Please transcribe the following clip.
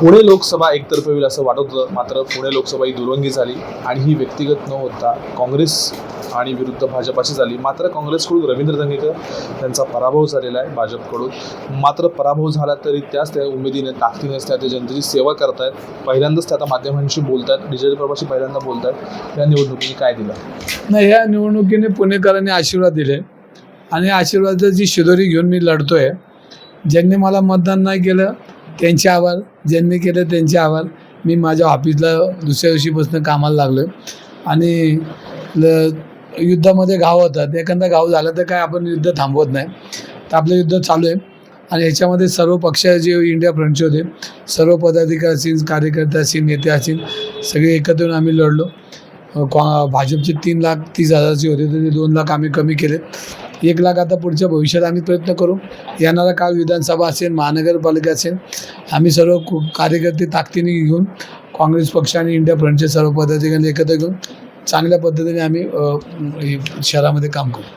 पुणे लोकसभा एकतर्फे होईल असं वाटत होतं. मात्र पुणे लोकसभा ही दुरंगी झाली आणि ही व्यक्तिगत न होता काँग्रेस आणि विरुद्ध भाजपाची झाली. मात्र काँग्रेसकडून रवींद्र दंगेकर त्यांचा पराभव झालेला आहे भाजपकडून. मात्र पराभव झाला तरी त्याच त्या उमेदीने ताकदीनेच त्या ते जनतेची सेवा करतायत. पहिल्यांदाच त्या आता माध्यमांशी आहेत डिजिटल प्रभाशी पहिल्यांदा बोलतायत. या निवडणुकीने काय दिलं? नाही या निवडणुकीने पुणेकरांनी आशीर्वाद दिले. आणि आशीर्वादाची शिदोरी घेऊन मी लढतोय. ज्यांनी मला मतदान नाही केलं त्यांचे आभार ज्यांनी केलं त्यांचे आभार. मी माझ्या ऑफिसला दुसऱ्या दिवशीपासून कामाला लागलो आणि ल युद्धामध्ये गाव होतात एखादा गाव झालं तर काय आपण युद्ध थांबवत नाही. तर आपलं युद्ध चालू आहे आणि ह्याच्यामध्ये सर्व पक्ष जे इंडिया फ्रंटचे होते सर्व पदाधिकारी असतील कार्यकर्ते असतील नेते असतील सगळे एकत्र येऊन आम्ही लढलो. भाजपचे तीन लाख तीस हजारचे होते तर ते दोन लाख आम्ही कमी केले एक लाख आता पुढच्या भविष्यात आम्ही प्रयत्न करू. येणारा काळ विधानसभा असेल महानगरपालिका असेल आम्ही सर्व कु- कार्यकर्ते ताकदीने घेऊन काँग्रेस पक्ष आणि इंडिया फ्रंटचे सर्व पदाधिकारी एकत्र घेऊन चांगल्या पद्धतीने आम्ही शहरामध्ये काम करू.